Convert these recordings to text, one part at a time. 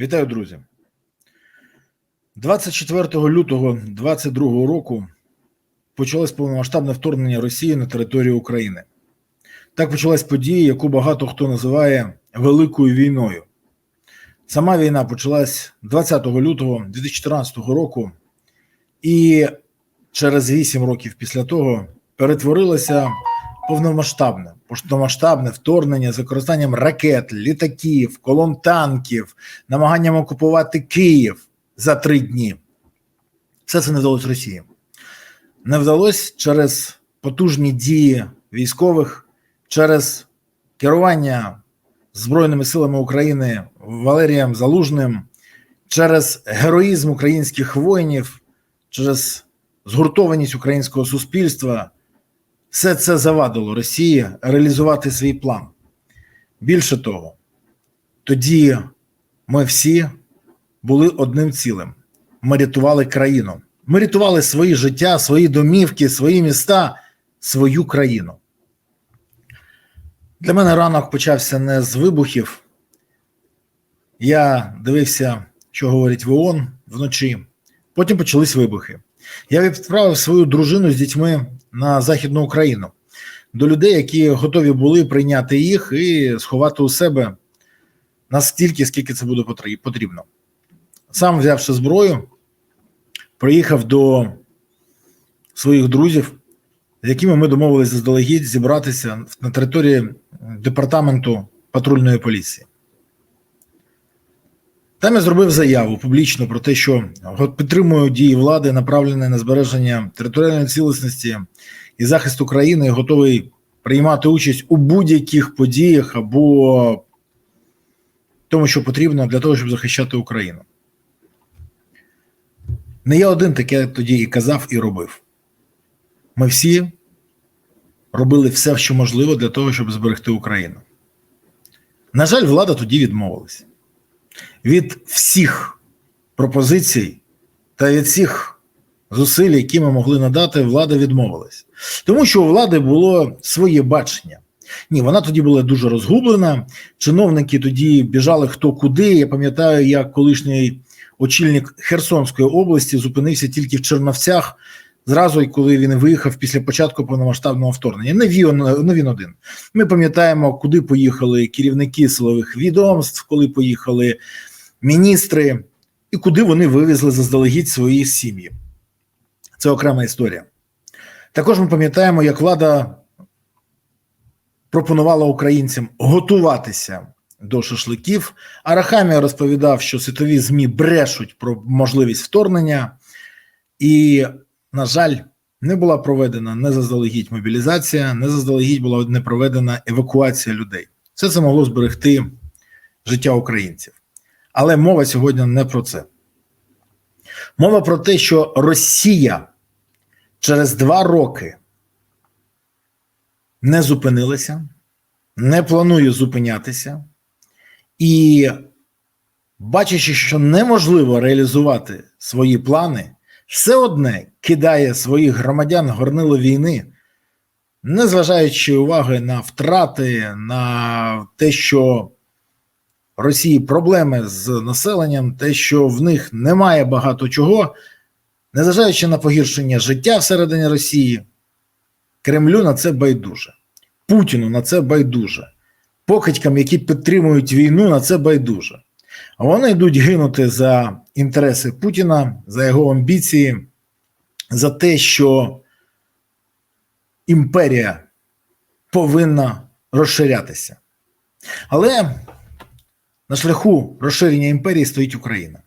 Вітаю, друзі. 24 лютого 2022 року почалось повномасштабне вторгнення Росії на територію України. Так почалась подія, яку багато хто називає Великою війною. Сама війна почалась 20 лютого 2014 року, і через 8 років після того перетворилася повномасштабне, повномасштабне вторгнення з використанням ракет, літаків, колон танків, намаганням окупувати Київ за три дні. Все це не вдалося Росії. Не вдалося через потужні дії військових, через керування Збройними силами України Валерієм Залужним, через героїзм українських воїнів, через згуртованість українського суспільства. Все це завадило Росії реалізувати свій план. Більше того, тоді ми всі були одним цілим. Ми рятували країну. Ми рятували свої життя, свої домівки, свої міста, свою країну. Для мене ранок почався не з вибухів. Я дивився, що говорить в вночі. Потім почались вибухи. Я відправив свою дружину з дітьми на Західну Україну до людей, які готові були прийняти їх і сховати у себе настільки, скільки це буде потрібно. Сам взявши зброю, приїхав до своїх друзів, з якими ми домовилися заздалегідь зібратися на території департаменту патрульної поліції. Там я зробив заяву публічно про те, що підтримую дії влади, направлені на збереження територіальної цілісності і захист України, і готовий приймати участь у будь-яких подіях або тому, що потрібно для того, щоб захищати Україну. Не я один таке тоді і казав, і робив. Ми всі робили все, що можливо для того, щоб зберегти Україну. На жаль, влада тоді відмовилася від всіх пропозицій та від всіх зусиль, які ми могли надати, влада відмовилась. Тому що у влади було своє бачення. Ні, вона тоді була дуже розгублена. Чиновники тоді біжали хто куди. Я пам'ятаю, як колишній очільник Херсонської області зупинився тільки в Черновцях. Зразу, коли він виїхав після початку повномасштабного вторгнення, не він, він один. Ми пам'ятаємо, куди поїхали керівники силових відомств, коли поїхали міністри, і куди вони вивезли заздалегідь свої сім'ї. Це окрема історія. Також ми пам'ятаємо, як влада пропонувала українцям готуватися до шашликів. Арахамія розповідав, що світові ЗМІ брешуть про можливість вторгнення, і, на жаль, не була проведена не заздалегідь мобілізація, не заздалегідь була не проведена евакуація людей. Все це могло зберегти життя українців. Але мова сьогодні не про це. Мова про те, що Росія через два роки не зупинилася, не планує зупинятися, і, бачачи, що неможливо реалізувати свої плани, все одне кидає своїх громадян горнило війни, не зважаючи уваги на втрати, на те, що Росії проблеми з населенням, те, що в них немає багато чого, незважаючи на погіршення життя всередині Росії, Кремлю на це байдуже, Путіну на це байдуже, покидькам, які підтримують війну, на це байдуже. А вони йдуть гинути за інтереси Путіна, за його амбіції, за те, що імперія повинна розширятися. Але на шляху розширення імперії стоїть Україна.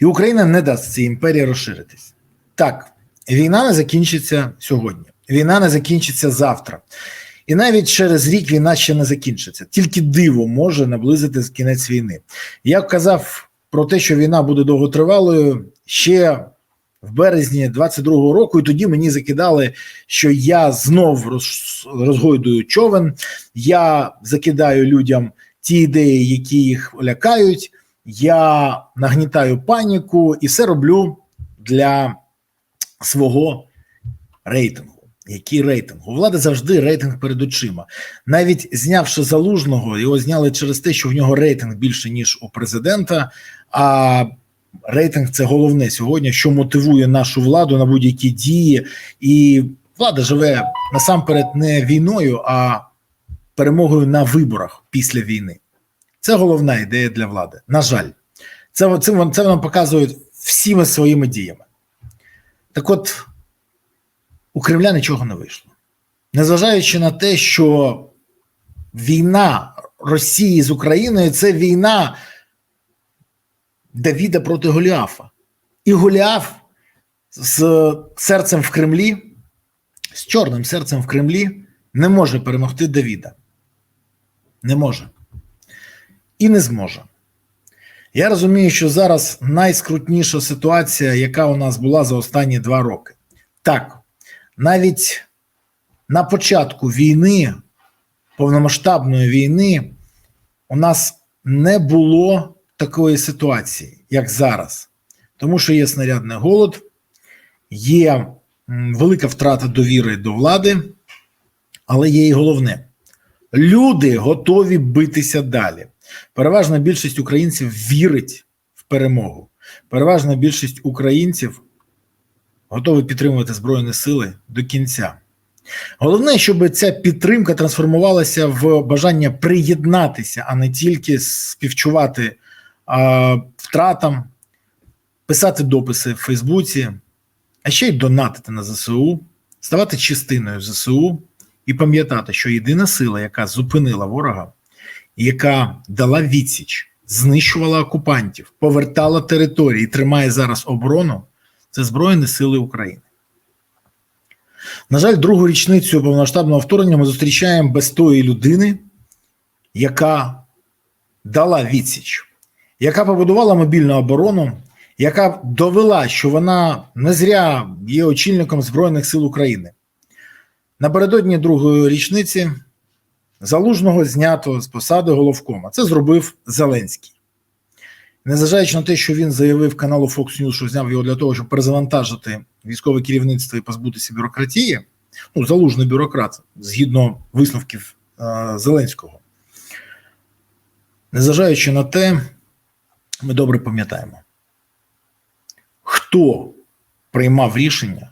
І Україна не дасть цій імперії розширитись. Так, війна не закінчиться сьогодні. Війна не закінчиться завтра. І навіть через рік війна ще не закінчиться. Тільки диво може наблизити кінець війни. Я казав про те, що війна буде довготривалою ще в березні 22-го року, і тоді мені закидали, що я знов розгойдую човен, я закидаю людям ті ідеї, які їх лякають. Я нагнітаю паніку і все роблю для свого рейтингу. Який рейтинг? У влади завжди рейтинг перед очима. Навіть знявши залужного, його зняли через те, що в нього рейтинг більше, ніж у президента. А рейтинг це головне сьогодні, що мотивує нашу владу на будь-які дії. І влада живе насамперед не війною, а перемогою на виборах після війни. Це головна ідея для влади. На жаль, це, це, це нам показують всіми своїми діями. Так от, у Кремля нічого не вийшло. Незважаючи на те, що війна Росії з Україною це війна Давіда проти Голіафа. І Голіаф з серцем в Кремлі, з чорним серцем в Кремлі, не може перемогти Давіда. Не може. І не зможе. Я розумію, що зараз найскрутніша ситуація, яка у нас була за останні два роки. Так, навіть на початку війни, повномасштабної війни, у нас не було такої ситуації, як зараз. Тому що є снарядний голод, є велика втрата довіри до влади, але є і головне: люди готові битися далі. Переважна більшість українців вірить в перемогу. Переважна більшість українців готові підтримувати Збройні Сили до кінця. Головне, щоб ця підтримка трансформувалася в бажання приєднатися, а не тільки співчувати а, втратам, писати дописи в Фейсбуці, а ще й донатити на ЗСУ, ставати частиною ЗСУ і пам'ятати, що єдина сила, яка зупинила ворога, яка дала відсіч, знищувала окупантів, повертала території тримає зараз оборону, це Збройні Сили України. На жаль, другу річницю повномасштабного вторгнення ми зустрічаємо без тої людини, яка дала відсіч, яка побудувала мобільну оборону, яка довела, що вона не зря є очільником Збройних сил України. Напередодні другої річниці залужного знято з посади головкома. Це зробив Зеленський. Незважаючи на те, що він заявив каналу Fox News, що зняв його для того, щоб перезавантажити військове керівництво і позбутися бюрократії, ну, залужний бюрократ, згідно висновків е Зеленського. Незважаючи на те, ми добре пам'ятаємо, хто приймав рішення,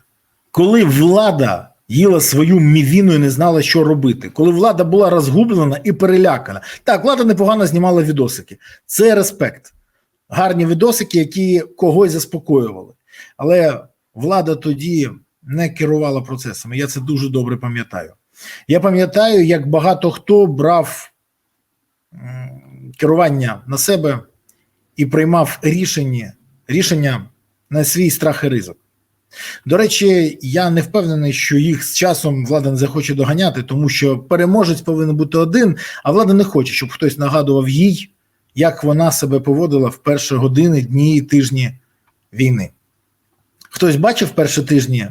коли влада їла свою мівіну і не знала, що робити, коли влада була розгублена і перелякана. Так, влада непогано знімала відосики. Це респект. Гарні відосики, які когось заспокоювали. Але влада тоді не керувала процесами. Я це дуже добре пам'ятаю. Я пам'ятаю, як багато хто брав керування на себе і приймав рішення, рішення на свій страх і ризик. До речі, я не впевнений, що їх з часом влада не захоче доганяти, тому що переможець повинен бути один, а влада не хоче, щоб хтось нагадував їй, як вона себе поводила в перші години, дні і тижні війни. Хтось бачив перші тижні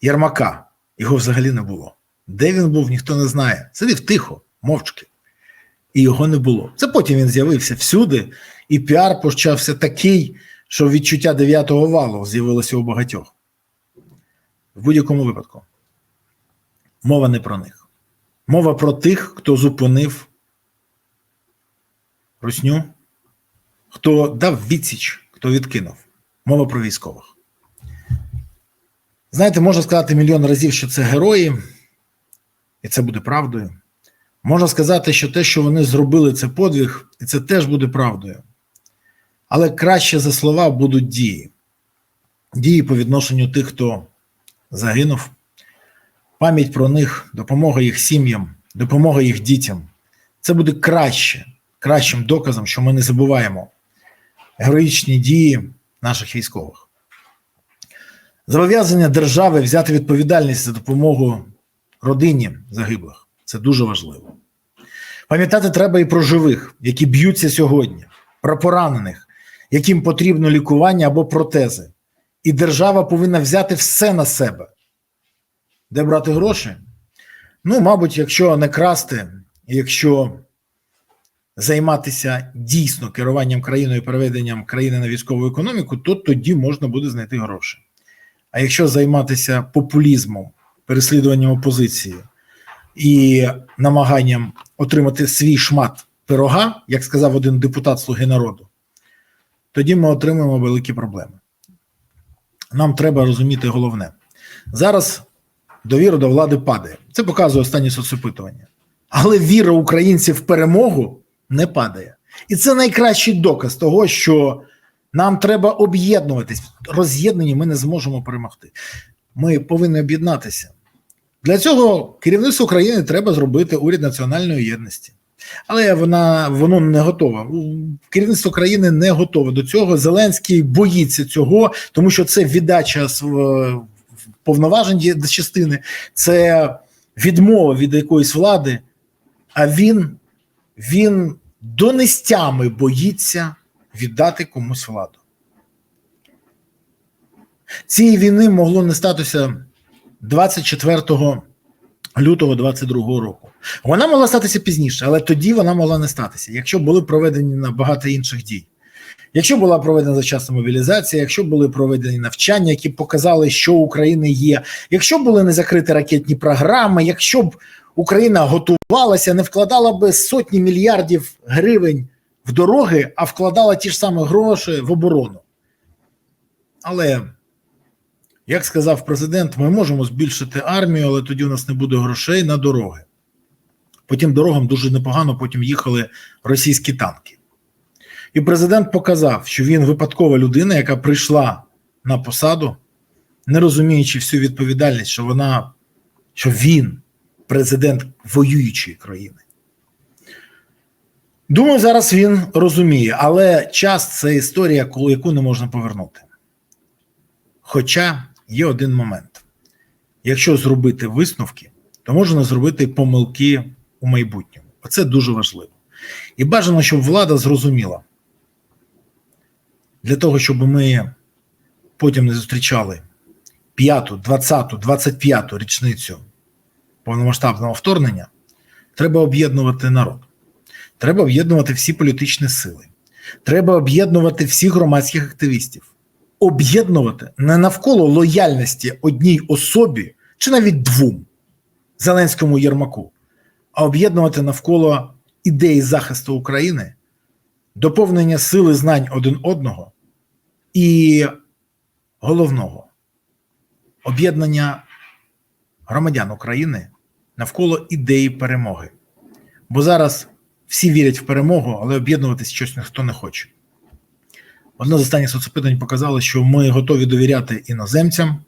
Ярмака, його взагалі не було. Де він був, ніхто не знає. Сидів тихо, мовчки. І його не було. Це потім він з'явився всюди, і піар почався такий, що відчуття дев'ятого валу з'явилося у багатьох. В будь-якому випадку. Мова не про них. Мова про тих, хто зупинив русню, хто дав відсіч, хто відкинув. Мова про військових. Знаєте, можна сказати мільйон разів, що це герої, і це буде правдою. Можна сказати, що те, що вони зробили, це подвиг, і це теж буде правдою. Але краще за слова будуть дії. Дії по відношенню тих, хто загинув, пам'ять про них, допомога їх сім'ям, допомога їх дітям. Це буде краще, кращим доказом, що ми не забуваємо героїчні дії наших військових. Зобов'язання держави взяти відповідальність за допомогу родині загиблих це дуже важливо. Пам'ятати треба і про живих, які б'ються сьогодні, про поранених, яким потрібно лікування або протези. І держава повинна взяти все на себе. Де брати гроші? Ну, мабуть, якщо не красти, якщо займатися дійсно керуванням країною і переведенням країни на військову економіку, то тоді можна буде знайти гроші. А якщо займатися популізмом, переслідуванням опозиції і намаганням отримати свій шмат пирога, як сказав один депутат Слуги народу, тоді ми отримаємо великі проблеми. Нам треба розуміти головне. Зараз довіра до влади падає. Це показує останні соцопитування. Але віра українців в перемогу не падає. І це найкращий доказ того, що нам треба об'єднуватись. Роз'єднані ми не зможемо перемогти. Ми повинні об'єднатися. Для цього керівництво України треба зробити уряд національної єдності. Але вона воно не готове. Керівництво країни не готове до цього. Зеленський боїться цього, тому що це віддача повноважень частини, це відмова від якоїсь влади. А він, він донестями боїться віддати комусь владу. Цієї війни могло не статися 24 лютого 22 року. Вона могла статися пізніше, але тоді вона могла не статися, якщо були проведені на багато інших дій. Якщо була проведена зачасна мобілізація, якщо були проведені навчання, які показали, що України є, якщо були не закриті ракетні програми, якщо б Україна готувалася, не вкладала би сотні мільярдів гривень в дороги, а вкладала ті ж самі гроші в оборону. Але, як сказав президент, ми можемо збільшити армію, але тоді у нас не буде грошей на дороги. По тим дорогам дуже непогано потім їхали російські танки. І президент показав, що він випадкова людина, яка прийшла на посаду, не розуміючи всю відповідальність, що вона, що він президент воюючої країни. Думаю, зараз він розуміє, але час це історія, яку не можна повернути. Хоча є один момент: якщо зробити висновки, то можна зробити помилки у майбутньому. Оце дуже важливо. І бажано, щоб влада зрозуміла, для того, щоб ми потім не зустрічали 5, 20, 25 річницю повномасштабного вторгнення, треба об'єднувати народ. Треба об'єднувати всі політичні сили. Треба об'єднувати всіх громадських активістів, об'єднувати не навколо лояльності одній особі чи навіть двом Зеленському Єрмаку, а об'єднувати навколо ідеї захисту України, доповнення сили знань один одного і головного об'єднання громадян України навколо ідеї перемоги. Бо зараз всі вірять в перемогу, але об'єднуватись щось ніхто не хоче. Одне з останніх соцопитань показало, що ми готові довіряти іноземцям,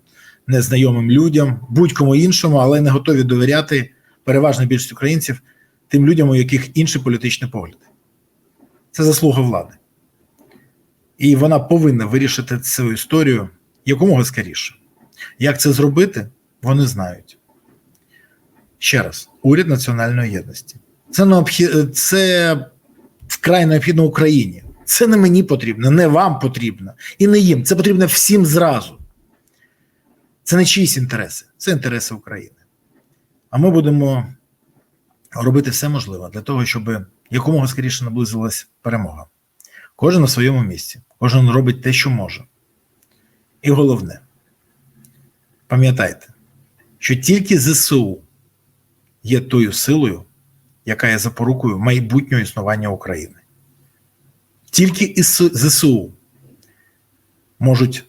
незнайомим людям, будь-кому іншому, але не готові довіряти переважна більшість українців тим людям, у яких інші політичні погляди. Це заслуга влади. І вона повинна вирішити цю історію якомога скоріше. Як це зробити, вони знають. Ще раз, уряд національної єдності. Це необхід... це вкрай необхідно Україні. Це не мені потрібно, не вам потрібно і не їм. Це потрібно всім зразу. Це не чиїсь інтереси, це інтереси України. А ми будемо робити все можливе для того, щоб якомога скоріше наблизилась перемога. Кожен на своєму місці, кожен робить те, що може. І головне, пам'ятайте, що тільки ЗСУ є тою силою, яка є запорукою майбутнього існування України. Тільки ЗСУ можуть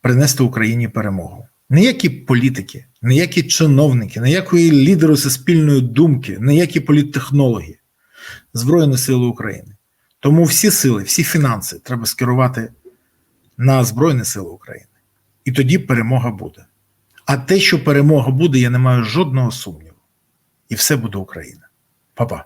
принести Україні перемогу. Ніякі політики, ніякі чиновники, ніякої лідери суспільної думки, ніякі політтехнологи, Збройні Сили України. Тому всі сили, всі фінанси треба скерувати на Збройні Сили України. І тоді перемога буде. А те, що перемога буде, я не маю жодного сумніву. І все буде Україна. Па-па.